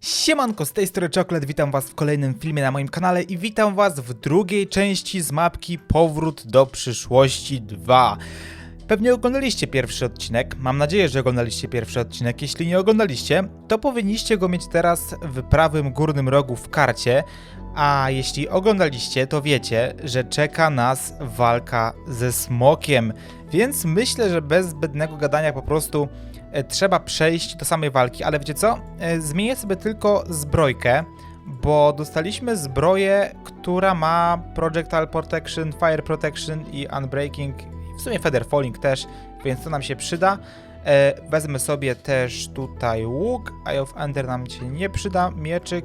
Siemanko, z tej strony Czoklet, witam was w kolejnym filmie na moim kanale i witam was w drugiej części z mapki Powrót do przyszłości 2. Pewnie oglądaliście pierwszy odcinek, mam nadzieję, że oglądaliście pierwszy odcinek. Jeśli nie oglądaliście, to powinniście go mieć teraz w prawym górnym rogu w karcie, a jeśli oglądaliście, to wiecie, że czeka nas walka ze smokiem. Więc myślę, że bez zbędnego gadania po prostu trzeba przejść do samej walki, ale wiecie co? E, zmienię sobie tylko zbrojkę, bo dostaliśmy zbroję, która ma Projectile Protection, Fire Protection i Unbreaking, w sumie Feather Falling też, więc to nam się przyda. E, wezmę sobie też tutaj łuk, Eye of Ender nam się nie przyda, mieczyk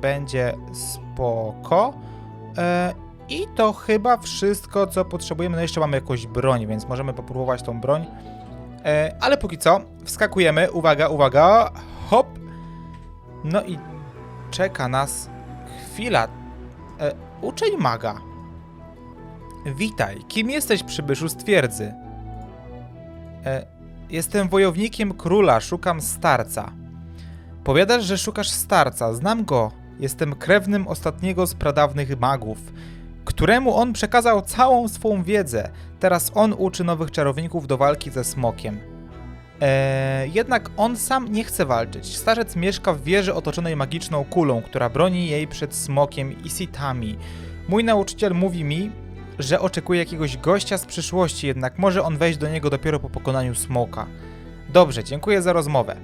będzie spoko. E, I to chyba wszystko, co potrzebujemy. No jeszcze mamy jakąś broń, więc możemy popróbować tą broń. E, ale póki co, wskakujemy. Uwaga, uwaga. Hop. No i czeka nas chwila. E, uczeń maga. Witaj. Kim jesteś, przybyszu z twierdzy? E, jestem wojownikiem króla, szukam starca. Powiadasz, że szukasz starca. Znam go. Jestem krewnym ostatniego z pradawnych magów, któremu on przekazał całą swą wiedzę. Teraz on uczy nowych czarowników do walki ze smokiem. Eee, jednak on sam nie chce walczyć. Starzec mieszka w wieży otoczonej magiczną kulą, która broni jej przed smokiem i sitami. Mój nauczyciel mówi mi, że oczekuje jakiegoś gościa z przyszłości, jednak może on wejść do niego dopiero po pokonaniu smoka. Dobrze, dziękuję za rozmowę.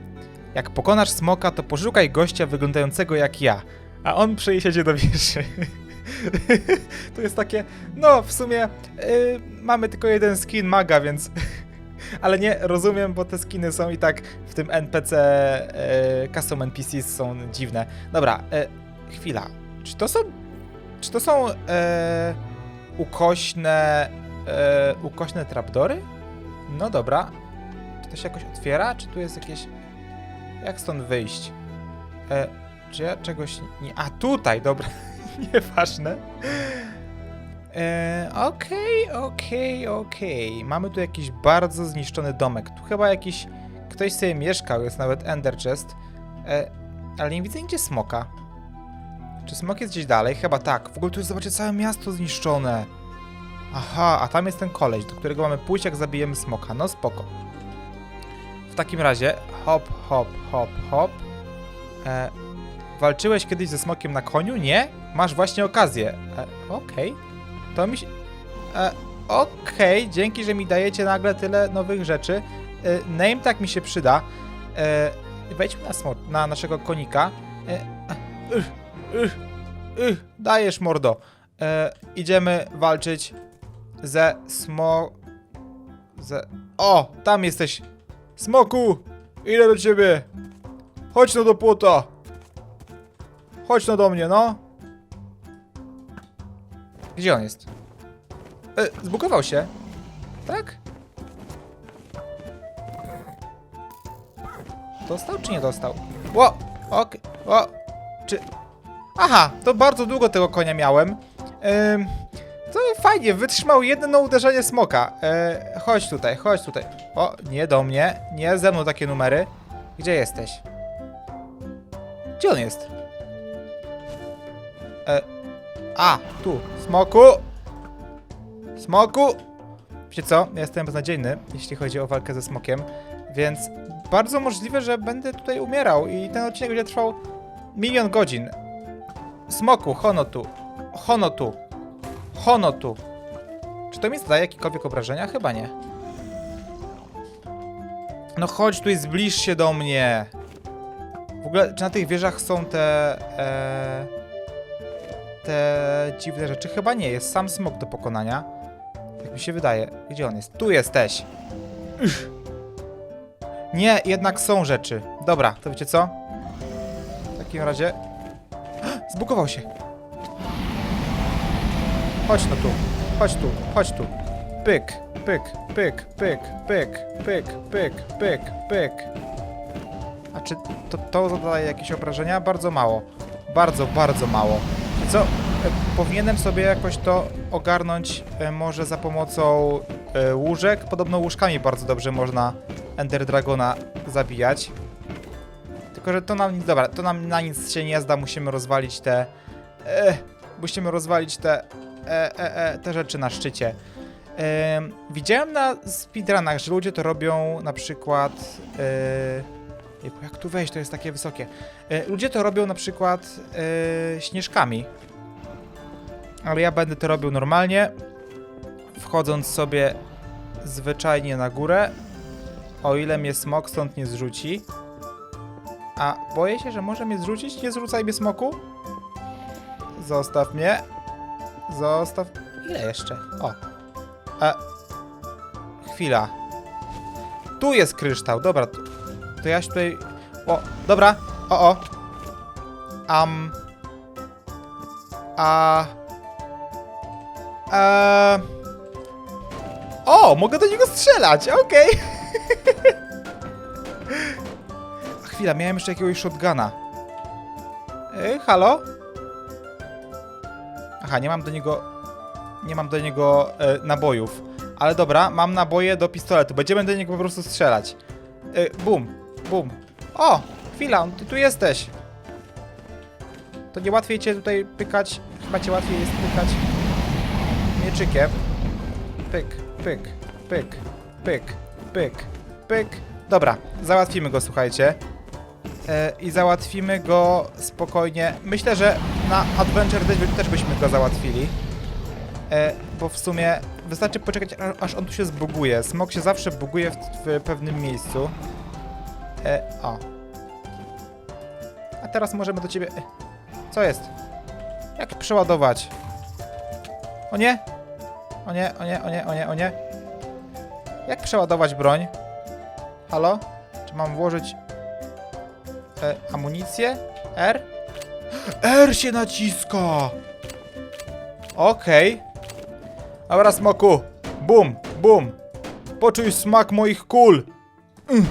Jak pokonasz smoka, to poszukaj gościa wyglądającego jak ja, a on przeniesie cię do wieży. to jest takie, no w sumie yy, mamy tylko jeden skin maga, więc... Ale nie, rozumiem, bo te skiny są i tak w tym NPC, yy, custom NPCs są dziwne. Dobra, yy, chwila. Czy to są... Czy to są yy, ukośne... Yy, ukośne trapdory? No dobra. Czy to się jakoś otwiera? Czy tu jest jakieś... Jak stąd wyjść? E, czy ja czegoś nie... A, tutaj, dobra. Nieważne. E, Okej, okej, okej. Mamy tu jakiś bardzo zniszczony domek. Tu chyba jakiś... Ktoś sobie mieszkał, jest nawet Ender Chest. E, ale nie widzę nigdzie smoka. Czy smok jest gdzieś dalej? Chyba tak. W ogóle tu jest, zobaczcie, całe miasto zniszczone. Aha, a tam jest ten koleś, do którego mamy pójść, jak zabijemy smoka. No spoko. W takim razie, hop, hop, hop, hop. E, walczyłeś kiedyś ze smokiem na koniu? Nie? Masz właśnie okazję. E, Okej. To mi się... E, Okej, dzięki, że mi dajecie nagle tyle nowych rzeczy. E, name tak mi się przyda. E, wejdźmy na, smo- na naszego konika. E, uh, uh, dajesz, mordo. E, idziemy walczyć ze smo... Ze... O, tam jesteś. Smoku! Idę do ciebie! Chodź no do płota! Chodź no do mnie, no! Gdzie on jest? E, zbugował się. Tak? Dostał czy nie dostał? Ło! Ok, o! Czy... Aha, to bardzo długo tego konia miałem. Ym, to fajnie, wytrzymał jedno uderzenie smoka. E, chodź tutaj, chodź tutaj. O, nie do mnie, nie ze mną takie numery. Gdzie jesteś? Gdzie on jest? E, a, tu, smoku! Smoku! Wiecie co, ja jestem beznadziejny, jeśli chodzi o walkę ze smokiem, więc bardzo możliwe, że będę tutaj umierał i ten odcinek będzie trwał milion godzin. Smoku, hono tu, hono tu, hono tu. Czy to mi zadaje jakiekolwiek obrażenia? Chyba nie. No chodź tu i zbliż się do mnie. W ogóle, czy na tych wieżach są te... E, te dziwne rzeczy? Chyba nie, jest sam smok do pokonania. Jak mi się wydaje. Gdzie on jest? Tu jesteś! Uch. Nie, jednak są rzeczy. Dobra, to wiecie co? W takim razie... Zbugował się! Chodź no tu, chodź tu, chodź tu. Pyk, pyk, pyk, pyk, pyk, pyk, pyk, pyk, pyk. A czy to, to zadaje jakieś obrażenia? Bardzo mało. Bardzo, bardzo mało. Co? E, Powinienem sobie jakoś to ogarnąć e, może za pomocą e, łóżek. Podobno łóżkami bardzo dobrze można Ender Dragona zabijać. Tylko, że to nam nic, dobra, to nam na nic się nie zda, musimy rozwalić te, e, musimy rozwalić te, e, e, e, te rzeczy na szczycie. Em, widziałem na speedrunach, że ludzie to robią na przykład, e, jak tu wejść, to jest takie wysokie. E, ludzie to robią na przykład e, śnieżkami. Ale ja będę to robił normalnie, wchodząc sobie zwyczajnie na górę, o ile mnie smok stąd nie zrzuci. A boję się, że może mnie zrzucić. Nie zrzucaj mnie smoku. Zostaw mnie. Zostaw. Ile jeszcze? O. E. Chwila. Tu jest kryształ. Dobra. To, to ja się tutaj. O, dobra. O, o. Am. A. Eee... O, mogę do niego strzelać, okej. A Chwila, miałem jeszcze jakiegoś shotguna. Ej, halo? Aha, nie mam do niego... Nie mam do niego e, nabojów. Ale dobra, mam naboje do pistoletu. Będziemy do niego po prostu strzelać. E, bum, bum. O, chwila, ty tu jesteś. To nie łatwiej cię tutaj pykać. Chyba cię łatwiej jest pykać mieczykiem. Pyk, pyk, pyk, pyk, pyk, pyk. Dobra, załatwimy go, słuchajcie. E, I załatwimy go spokojnie. Myślę, że na Adventure też byśmy go załatwili. E, bo w sumie wystarczy poczekać, aż on tu się zbuguje. Smok się zawsze buguje w, w pewnym miejscu. E, o. A teraz możemy do ciebie... E, co jest? Jak przeładować? O nie! O nie, o nie, o nie, o nie, o nie. Jak przeładować broń? Halo? Czy mam włożyć e, amunicję? R? R się naciska! Okej. Dobra, smoku. Bum, bum. Poczuj smak moich kul. Mm,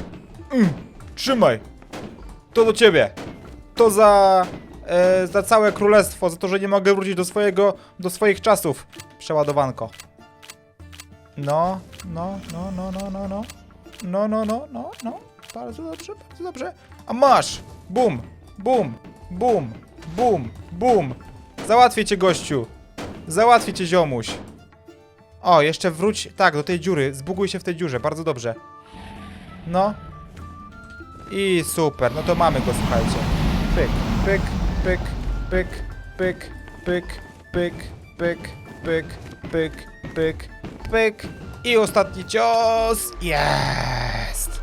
mm. Trzymaj. To do ciebie. To za... E, za całe królestwo, za to, że nie mogę wrócić do swojego, do swoich czasów. Przeładowanko. No, no, no, no, no, no, no. No, no, no, no, no. Bardzo dobrze, bardzo dobrze. A masz! Bum, bum, bum, bum, bum. Załatwię cię, gościu. Załatwię cię, ziomuś. O, jeszcze wróć, tak, do tej dziury. Zbuguj się w tej dziurze, bardzo dobrze. No. I super, no to mamy go, słuchajcie. Pyk, pyk, pyk, pyk, pyk, pyk, pyk, pyk, pyk, pyk, pyk, pyk. I ostatni cios. Jest!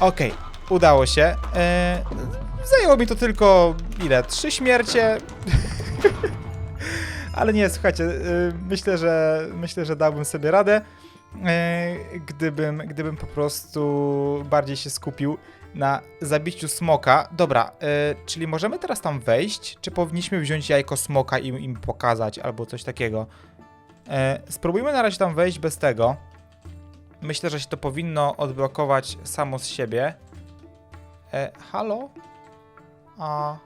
Okej, udało się. E, zajęło mi to tylko ile? Trzy śmiercie. Ale nie, słuchajcie, e, myślę, że myślę, że dałbym sobie radę, e, gdybym, gdybym po prostu bardziej się skupił na zabiciu smoka. Dobra, e, czyli możemy teraz tam wejść? Czy powinniśmy wziąć jajko smoka i im pokazać, albo coś takiego? E, spróbujmy na razie tam wejść bez tego. Myślę, że się to powinno odblokować samo z siebie. E, halo? A...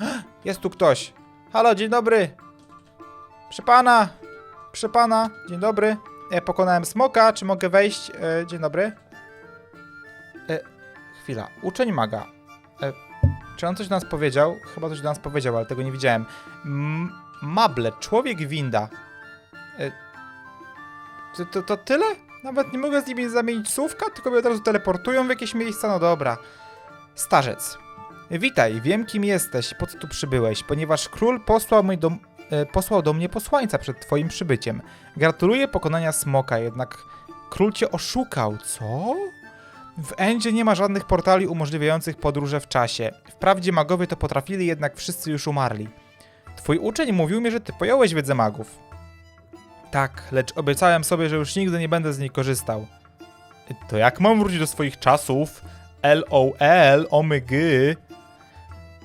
Jest tu ktoś. Halo, dzień dobry. Proszę pana. Proszę pana, dzień dobry. E, pokonałem smoka, czy mogę wejść? E, dzień dobry. Chwila, uczeń maga. E, czy on coś do nas powiedział? Chyba coś do nas powiedział, ale tego nie widziałem. M Mable, człowiek winda. E, to, to, tyle? Nawet nie mogę z nimi zamienić słówka, tylko mnie od razu teleportują w jakieś miejsca, no dobra. Starzec. Witaj, wiem kim jesteś, po co tu przybyłeś, ponieważ król posłał, do, e, posłał do mnie posłańca przed twoim przybyciem. Gratuluję pokonania smoka, jednak król cię oszukał, co? W Endzie nie ma żadnych portali umożliwiających podróże w czasie. Wprawdzie magowie to potrafili, jednak wszyscy już umarli. Twój uczeń mówił mi, że ty pojąłeś wiedzę magów. Tak, lecz obiecałem sobie, że już nigdy nie będę z niej korzystał. To jak mam wrócić do swoich czasów? LOL, omygy.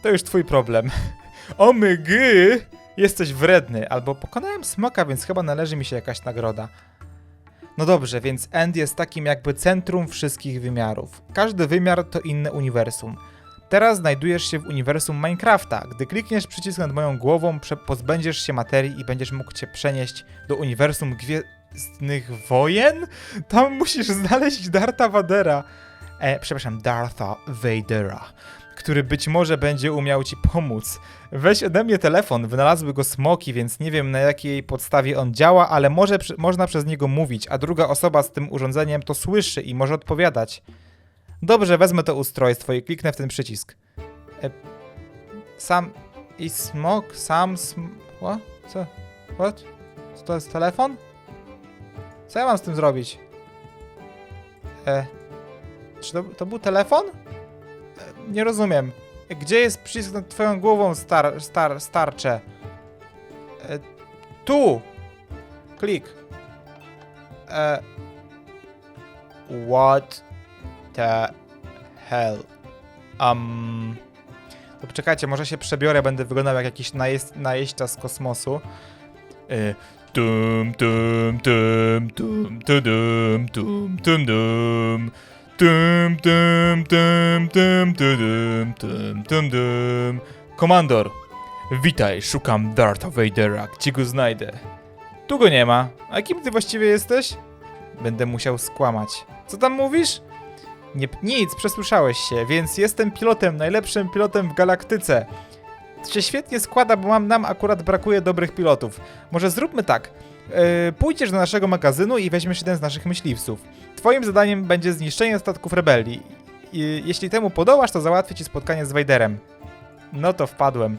To już twój problem. Omygy! Jesteś wredny, albo pokonałem smoka, więc chyba należy mi się jakaś nagroda. No dobrze, więc End jest takim jakby centrum wszystkich wymiarów. Każdy wymiar to inne uniwersum. Teraz znajdujesz się w uniwersum Minecrafta. Gdy klikniesz przycisk nad moją głową, pozbędziesz się materii i będziesz mógł cię przenieść do uniwersum Gwiezdnych Wojen? Tam musisz znaleźć Darta Vadera. E, przepraszam, Dartha Vadera. Który być może będzie umiał ci pomóc. Weź ode mnie telefon, wynalazły go smoki, więc nie wiem na jakiej podstawie on działa, ale może można przez niego mówić, a druga osoba z tym urządzeniem to słyszy i może odpowiadać. Dobrze, wezmę to ustrojstwo i kliknę w ten przycisk. E, sam i smok, sam sm... What? Co? What? Co to jest telefon? Co ja mam z tym zrobić? E, czy to, to był telefon? Nie rozumiem. Gdzie jest przycisk nad twoją głową, star, star, starcze? E, tu! Klik. E, what the hell? Um, to poczekajcie, może się przebiorę, będę wyglądał jak jakiś najeźd, najeźdźca z kosmosu. E, Tum, tum, tum, tum, tudum, tum, tum, dum. Komandor, witaj, szukam Dartha Vadera, gdzie go znajdę? Tu go nie ma. A kim ty właściwie jesteś? Będę musiał skłamać. Co tam mówisz? Nie, nic, przesłyszałeś się, więc jestem pilotem, najlepszym pilotem w galaktyce. To się świetnie składa, bo mam, nam akurat brakuje dobrych pilotów. Może zróbmy tak. Yy, pójdziesz do naszego magazynu i weźmiesz jeden z naszych myśliwców. Twoim zadaniem będzie zniszczenie statków rebelii. Jeśli temu podołasz, to załatwię ci spotkanie z Vaderem. No to wpadłem.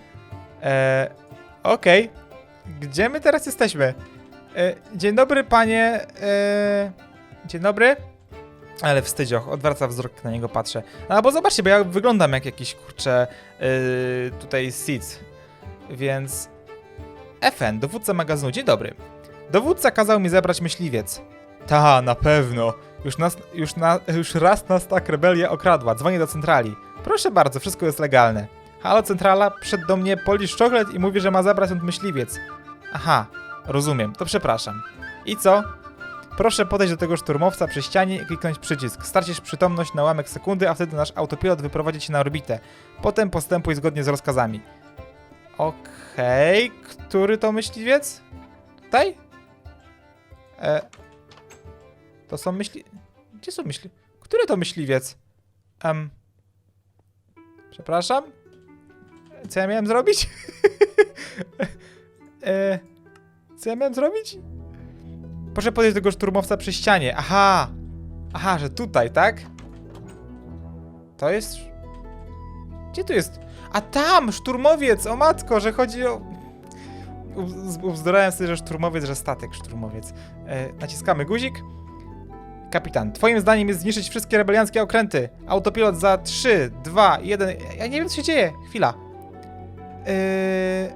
Eee, Okej. Gdzie my teraz jesteśmy? E, dzień dobry, panie. E, dzień dobry. Ale wstydzioch, odwraca wzrok na niego, patrzę. No bo zobaczcie, bo ja wyglądam jak jakiś kurczę yy, tutaj Seeds. Więc. FN, dowódca magazynu, dzień dobry. Dowódca kazał mi zebrać myśliwiec. Ta, na pewno. Już, nas, już, na, już raz nas tak rebelia okradła. Dzwonię do centrali. Proszę bardzo, wszystko jest legalne. Halo, centrala, przyszedł do mnie Polish Chocolate i mówi, że ma zabrać stąd myśliwiec. Aha, rozumiem, to przepraszam. I co? Proszę podejść do tego szturmowca przy ścianie i kliknąć przycisk. Stracisz przytomność na ułamek sekundy, a wtedy nasz autopilot wyprowadzi cię na orbitę. Potem postępuj zgodnie z rozkazami. Okej, który to myśliwiec? Tutaj? E, to są myśli... Gdzie są myśli... Który to myśliwiec? Em... Przepraszam? Co ja miałem zrobić? e, co ja miałem zrobić? Proszę podejść do tego szturmowca przy ścianie. Aha! Aha, że tutaj, tak? To jest... Gdzie tu jest? A tam! Szturmowiec! O matko, że chodzi o... U- Ubzdurałem sobie, że szturmowiec, że statek szturmowiec. E, naciskamy guzik. Kapitan, twoim zdaniem jest zniszczyć wszystkie rebelianckie okręty. Autopilot za 3, 2, 1... Ja nie wiem, co się dzieje. Chwila.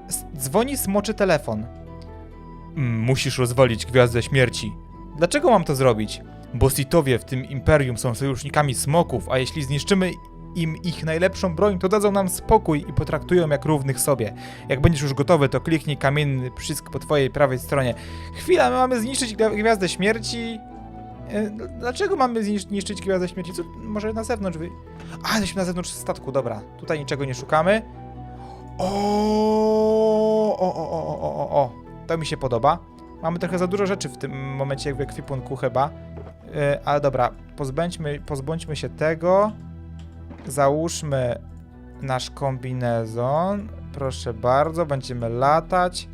S- dzwoni smoczy telefon. Mm, Musisz rozwalić Gwiazdę Śmierci. Dlaczego mam to zrobić? Bo Sithowie w tym imperium są sojusznikami smoków, a jeśli zniszczymy im ich najlepszą broń, to dadzą nam spokój i potraktują jak równych sobie. Jak będziesz już gotowy, to kliknij kamienny przycisk po twojej prawej stronie. Chwila, my mamy zniszczyć Gwi- Gwiazdę Śmierci? E, dl- Dlaczego mamy znisz- zniszczyć Gwiazdę Śmierci? Co, może na zewnątrz wy... A, jesteśmy na zewnątrz statku, dobra. Tutaj niczego nie szukamy. O, o, o, o, o, o, o. To mi się podoba. Mamy trochę za dużo rzeczy w tym momencie w ekwipunku chyba. Yy, ale dobra, pozbędźmy, pozbądźmy się tego. Załóżmy nasz kombinezon. Proszę bardzo, będziemy latać.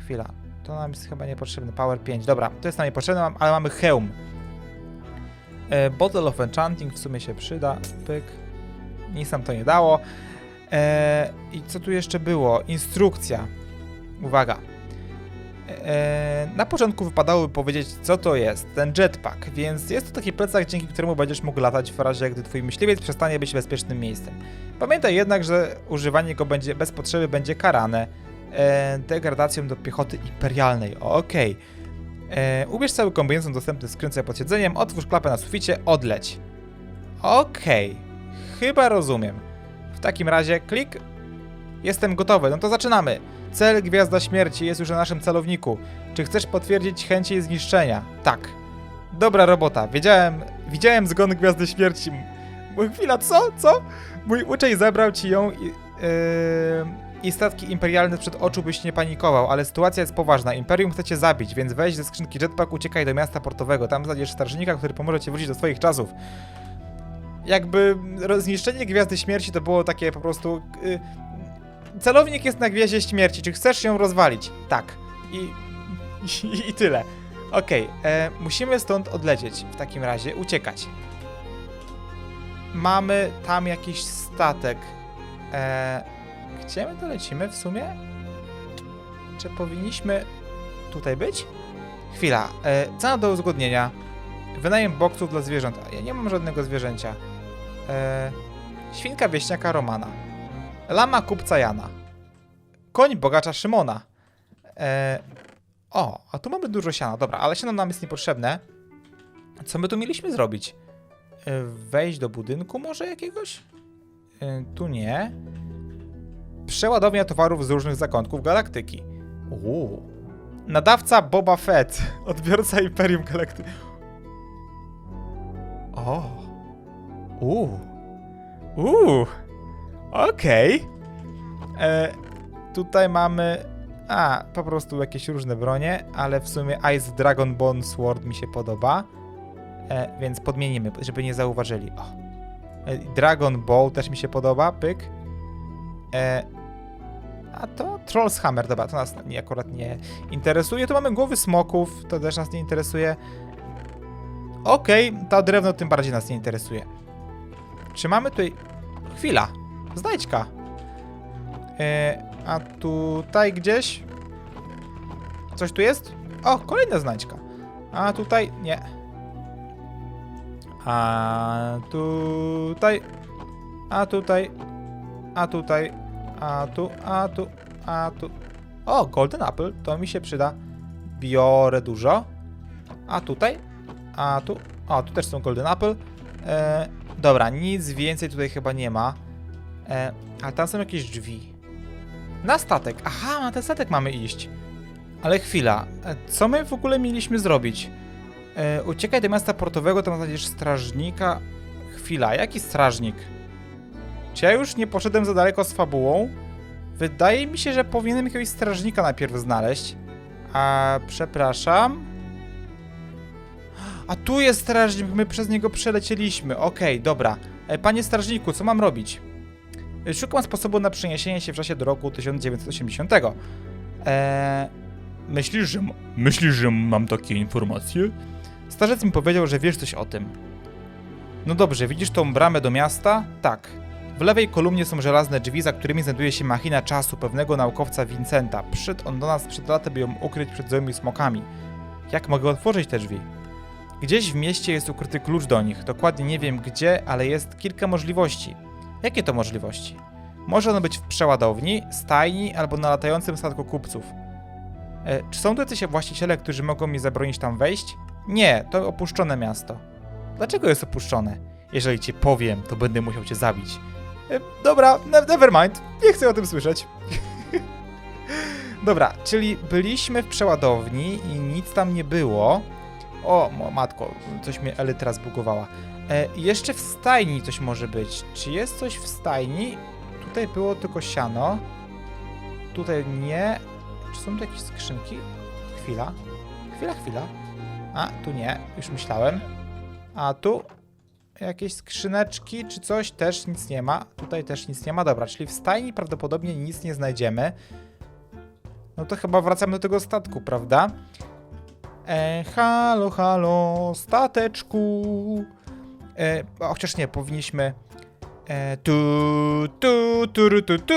Chwila, to nam jest chyba niepotrzebne. Power 5, dobra, to jest nam niepotrzebne, ale mamy hełm. E, Bottle of Enchanting w sumie się przyda. Pyk. Nic nam to nie dało. E, I co tu jeszcze było? Instrukcja. Uwaga. E, na początku wypadałoby powiedzieć, co to jest ten jetpack, więc jest to taki plecak, dzięki któremu będziesz mógł latać w razie, gdy twój myśliwiec przestanie być bezpiecznym miejscem. Pamiętaj jednak, że używanie go będzie bez potrzeby będzie karane e, degradacją do piechoty imperialnej. Okej. E, Ubierz cały kombinezon dostępny w skrzynce pod siedzeniem, otwórz klapę na suficie, odleć. Okej. Chyba rozumiem. W takim razie klik. Jestem gotowy, no to zaczynamy. Cel Gwiazda Śmierci jest już na naszym celowniku. Czy chcesz potwierdzić chęć jej zniszczenia? Tak. Dobra robota. Wiedziałem, widziałem zgon Gwiazdy Śmierci. M- Chwila, co? Co? Mój uczeń zabrał ci ją i, yy, i statki imperialne przed oczu, byś nie panikował, ale sytuacja jest poważna. Imperium chce cię zabić, więc weź ze skrzynki jetpack, uciekaj do miasta portowego. Tam znajdziesz strażnika, który pomoże ci wrócić do swoich czasów. jakby zniszczenie Gwiazdy Śmierci to było takie po prostu... Celownik jest na Gwiaździe Śmierci, czy chcesz ją rozwalić? Tak. I, i, i tyle. Okej, e, musimy stąd odlecieć w takim razie, uciekać. Mamy tam jakiś statek. E, gdzie my to lecimy w sumie? Czy powinniśmy tutaj być? Chwila. E, cena do uzgodnienia. Wynajem boksów dla zwierząt. Ja nie mam żadnego zwierzęcia. E, świnka wieśniaka Romana. Lama kupca Jana. Koń bogacza Szymona. E, o, a tu mamy dużo siana. Dobra, ale siano nam jest niepotrzebne. Co my tu mieliśmy zrobić? E, wejść do budynku może jakiegoś? E, tu nie. Przeładownia towarów z różnych zakątków galaktyki. Uuu. Nadawca Boba Fett. Odbiorca Imperium Galaktyki. O. Uuu. Uuu. Okej. E, Tutaj mamy. A, po prostu jakieś różne bronie, ale w sumie Ice Dragon Bone Sword mi się podoba. E, więc podmienimy, żeby nie zauważyli. O. E, Dragon Ball też mi się podoba, pyk. E, a to Troll's Hammer, dobra, to nas nie, akurat nie interesuje. Tu mamy głowy smoków, to też nas nie interesuje. Okej, to drewno tym bardziej nas nie interesuje. Czy mamy tutaj... Chwila, znajdźka. E, a tutaj gdzieś... Coś tu jest? O, kolejna znajdźka. A tutaj nie. A tutaj... A tutaj... A tutaj... A tu, a tu, a tu... O, Golden Apple, to mi się przyda. Biorę dużo. A tutaj? A tu? O, tu też są Golden Apple. E, dobra, nic więcej tutaj chyba nie ma. E, a tam są jakieś drzwi. Na statek. Aha, na ten statek mamy iść. Ale chwila, e, co my w ogóle mieliśmy zrobić? E, uciekaj do miasta portowego, tam znajdziesz strażnika. Chwila, jaki strażnik? Czy ja już nie poszedłem za daleko z fabułą? Wydaje mi się, że powinienem jakiegoś strażnika najpierw znaleźć. A przepraszam. A tu jest strażnik, my przez niego przelecieliśmy. Okej, dobra. E, Panie strażniku, co mam robić? Szukam sposobu na przeniesienie się w czasie do roku 1980. Eee, myślisz, że, myślisz, że mam takie informacje? Starzec mi powiedział, że wiesz coś o tym. No dobrze, widzisz tą bramę do miasta? Tak. W lewej kolumnie są żelazne drzwi, za którymi znajduje się machina czasu pewnego naukowca Vincenta. Przyszedł on do nas przed laty, by ją ukryć przed złymi smokami. Jak mogę otworzyć te drzwi? Gdzieś w mieście jest ukryty klucz do nich. Dokładnie nie wiem gdzie, ale jest kilka możliwości. Jakie to możliwości? Może ono być w przeładowni, stajni albo na latającym statku kupców. E, czy są tu jacyś właściciele, którzy mogą mi zabronić tam wejść? Nie, to opuszczone miasto. Dlaczego jest opuszczone? Jeżeli ci powiem, to będę musiał cię zabić. E, dobra, ne never mind. Nie chcę o tym słyszeć. dobra, czyli byliśmy w przeładowni i nic tam nie było. O, matko, coś mnie Elytra zbugowała. E, jeszcze w stajni coś może być. Czy jest coś w stajni? Tutaj było tylko siano. Tutaj nie. Czy są tu jakieś skrzynki? Chwila. Chwila, chwila. A, tu nie. Już myślałem. A tu jakieś skrzyneczki czy coś? Też nic nie ma. Tutaj też nic nie ma. Dobra, czyli w stajni prawdopodobnie nic nie znajdziemy. No to chyba wracamy do tego statku, prawda? E, halo, halo, stateczku. E, chociaż nie, powinniśmy. E, tu, tu, turu, tu, tu,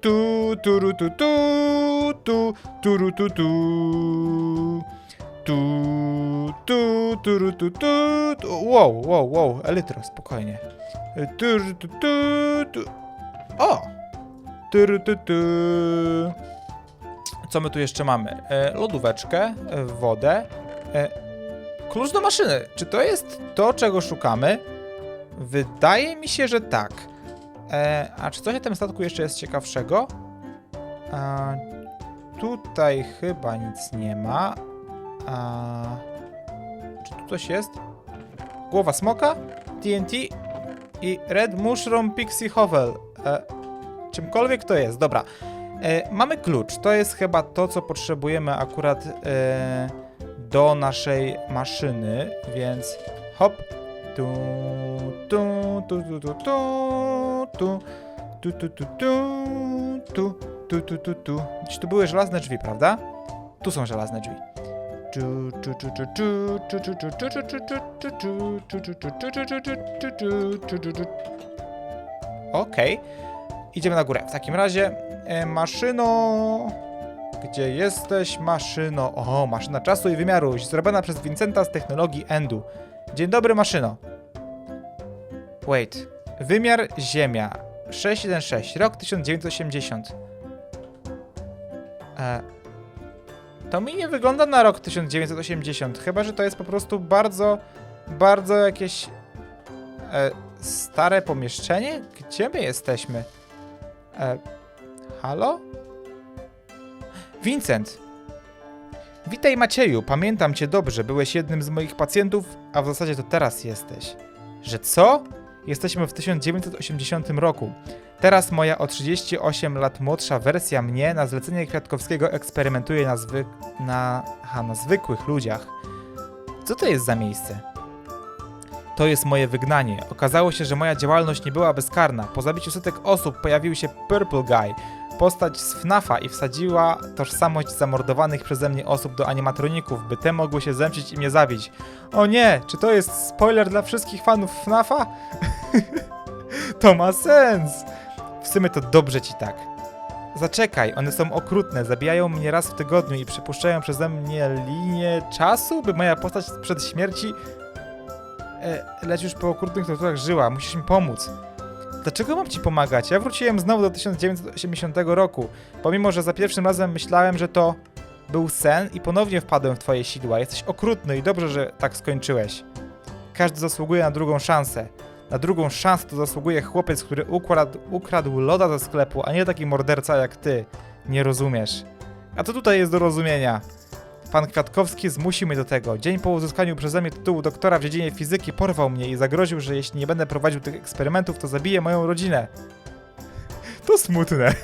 tu, turu, tu, tu, tu, turu, tu, tu. Tu, tu, tu, tu, tu. Wow, wow, wow, Elytro, spokojnie. E, Turu, tu, tu, tu. O! Turu, tu, tu. Co my tu jeszcze mamy? E, lodóweczkę, e, wodę, e, klucz do maszyny. Czy to jest to, czego szukamy? Wydaje mi się, że tak. A czy coś na tym statku jeszcze jest ciekawszego? Tutaj chyba nic nie ma. Czy tu coś jest? Głowa smoka, TNT i Red Mushroom Pixie Hovel. E, czymkolwiek to jest, dobra. E, mamy klucz. To jest chyba to, co potrzebujemy akurat e, do naszej maszyny, więc hop, Tu, tu, tu, tu, tu, tu, tu, tu, tu, tu, tu, tu, tu, tu, tu. Gdzieś tu były żelazne drzwi, prawda? Tu są żelazne drzwi. Okej. Idziemy na górę. W takim razie, e, maszyno... Gdzie jesteś, maszyno? O, maszyna czasu i wymiaru, zrobiona przez Vincenta z technologii Endu. Dzień dobry, maszyno. Wait. Wymiar Ziemia. 616, rok 1980. E, to mi nie wygląda na rok 1980, chyba że to jest po prostu bardzo, bardzo jakieś e, stare pomieszczenie? Gdzie my jesteśmy? E, halo? Vincent! Witaj Macieju, pamiętam cię dobrze, byłeś jednym z moich pacjentów, a w zasadzie to teraz jesteś. Że co? Jesteśmy w 1980 roku. Teraz moja o 38 lat młodsza wersja mnie na zlecenie Kwiatkowskiego eksperymentuje na, zwyk... na... Aha, na zwykłych ludziach. Co to jest za miejsce? To jest moje wygnanie. Okazało się, że moja działalność nie była bezkarna. Po zabiciu setek osób pojawił się Purple Guy, postać z FNAFa i wsadziła tożsamość zamordowanych przeze mnie osób do animatroników, by te mogły się zemścić i mnie zabić. O nie, czy to jest spoiler dla wszystkich fanów FNAFa? to ma sens! W sumie to dobrze ci tak. Zaczekaj, one są okrutne, zabijają mnie raz w tygodniu i przypuszczają przeze mnie linię czasu, by moja postać przed śmierci e, lecz już po okrutnych torturach żyła, musisz mi pomóc. Dlaczego mam ci pomagać? Ja wróciłem znowu do 1980 roku, pomimo że za pierwszym razem myślałem, że to był sen i ponownie wpadłem w twoje sidła. Jesteś okrutny i dobrze, że tak skończyłeś. Każdy zasługuje na drugą szansę. Na drugą szansę to zasługuje chłopiec, który ukradł, ukradł loda ze sklepu, a nie taki morderca jak ty. Nie rozumiesz. A co tutaj jest do rozumienia? Pan Kwiatkowski zmusił mnie do tego. Dzień po uzyskaniu przeze mnie tytułu doktora w dziedzinie fizyki porwał mnie i zagroził, że jeśli nie będę prowadził tych eksperymentów, to zabije moją rodzinę. To smutne.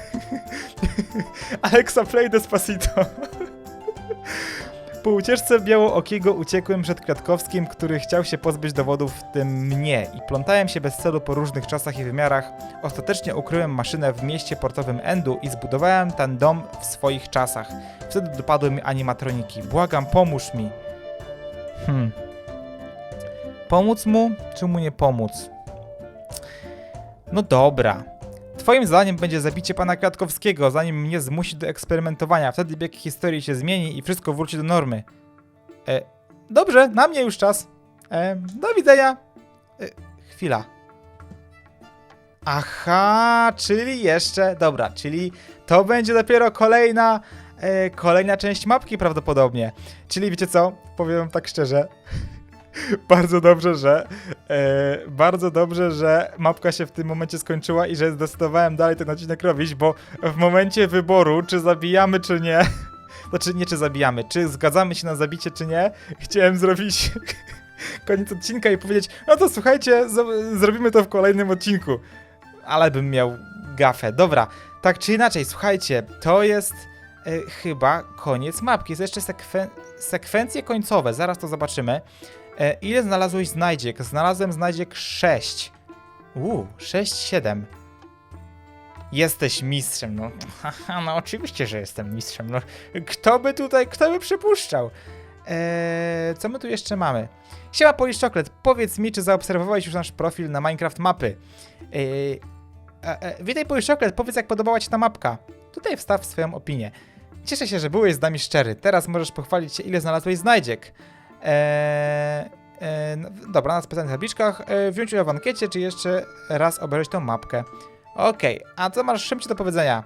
Alexa Play Despacito. Po ucieczce białookiego uciekłem przed Kwiatkowskim, który chciał się pozbyć dowodów, w tym mnie, i plątałem się bez celu po różnych czasach i wymiarach. Ostatecznie ukryłem maszynę w mieście portowym Endu i zbudowałem ten dom w swoich czasach. Wtedy dopadły mi animatroniki. Błagam, pomóż mi. Hmm. Pomóc mu, czy mu nie pomóc? No dobra. Twoim zadaniem będzie zabicie pana Kwiatkowskiego, zanim mnie zmusi do eksperymentowania. Wtedy bieg historii się zmieni i wszystko wróci do normy. E, dobrze, na mnie już czas. E, do widzenia. E, chwila. Aha, czyli jeszcze. Dobra, czyli to będzie dopiero kolejna. E, kolejna część mapki prawdopodobnie. Czyli wiecie co? Powiem tak szczerze. bardzo dobrze, że. E, bardzo dobrze, że mapka się w tym momencie skończyła i że zdecydowałem dalej ten odcinek robić, bo w momencie wyboru, czy zabijamy, czy nie. Znaczy, nie czy zabijamy, czy zgadzamy się na zabicie, czy nie. Chciałem zrobić koniec odcinka i powiedzieć, no to słuchajcie, zrobimy to w kolejnym odcinku. Ale bym miał gafę. Dobra, tak czy inaczej, słuchajcie, to jest e, chyba koniec mapki. Jest jeszcze sekwen sekwencje końcowe, zaraz to zobaczymy. E, ile znalazłeś znajdziek? Znalazłem znajdziek 6. Uuu, 6, 7. Jesteś mistrzem, no. Haha, no oczywiście, że jestem mistrzem. No, kto by tutaj, kto by przypuszczał? Eee, co my tu jeszcze mamy? Siema Polish powiedz mi, czy zaobserwowałeś już nasz profil na Minecraft mapy? Eee, e, e, witaj Polish powiedz jak podobała ci ta mapka. Tutaj wstaw swoją opinię. Cieszę się, że byłeś z nami szczery. Teraz możesz pochwalić się, ile znalazłeś znajdziek. Eee, e, no, dobra, na specjalnych tabliczkach. E, wziąć udział w ankiecie, czy jeszcze raz obejrzeć tą mapkę. Okej, a co masz szybciej do powiedzenia?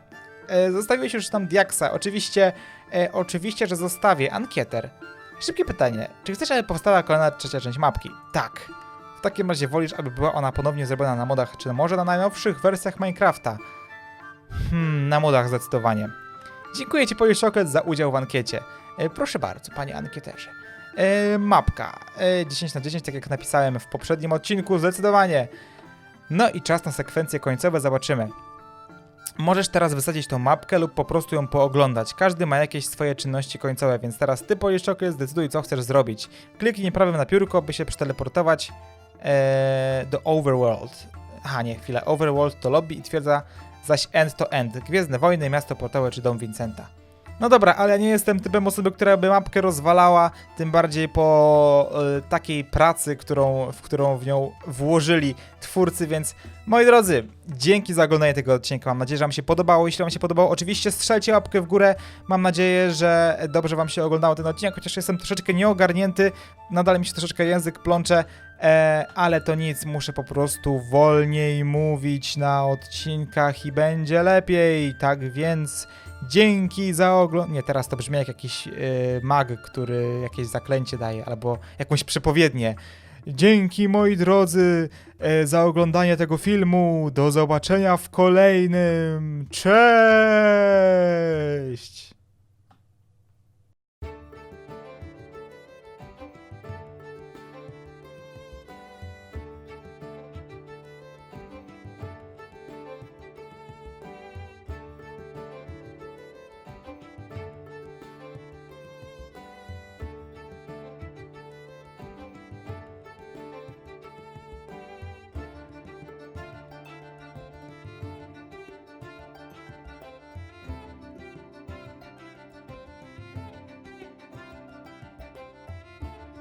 E, zostawiłeś już tam Diaksa. Oczywiście, e, oczywiście, że zostawię. Ankieter. Szybkie pytanie. Czy chcesz, aby powstała kolejna trzecia część mapki? Tak. W takim razie wolisz, aby była ona ponownie zrobiona na modach, czy może na najnowszych wersjach Minecrafta? Hmm, na modach zdecydowanie. Dziękuję Ci, Polish za udział w ankiecie. E, proszę bardzo, panie ankieterze. E, mapka. E, 10 na 10, tak jak napisałem w poprzednim odcinku, zdecydowanie. No i czas na sekwencje końcowe, zobaczymy. Możesz teraz wysadzić tą mapkę lub po prostu ją pooglądać. Każdy ma jakieś swoje czynności końcowe, więc teraz ty, Poliszczoky, zdecyduj, co chcesz zrobić. Kliknij prawym na piórko, by się przeteleportować e, do Overworld. Aha, nie, chwilę. Overworld to lobby i twierdza zaś End to End. Gwiezdne Wojny, Miasto Portowe czy Dom Vincenta. No dobra, ale ja nie jestem typem osoby, która by mapkę rozwalała, tym bardziej po e, takiej pracy, którą, w którą w nią włożyli twórcy, więc moi drodzy, dzięki za oglądanie tego odcinka. Mam nadzieję, że Wam się podobało. Jeśli Wam się podobało, oczywiście strzelcie łapkę w górę. Mam nadzieję, że dobrze Wam się oglądało ten odcinek, chociaż jestem troszeczkę nieogarnięty, nadal mi się troszeczkę język plącze, e, ale to nic, muszę po prostu wolniej mówić na odcinkach i będzie lepiej. Tak więc dzięki za oglądanie. Nie, teraz to brzmi jak jakiś e, mag, który jakieś zaklęcie daje, albo jakąś przepowiednię. Dzięki moi drodzy e, za oglądanie tego filmu. Do zobaczenia w kolejnym. Cześć!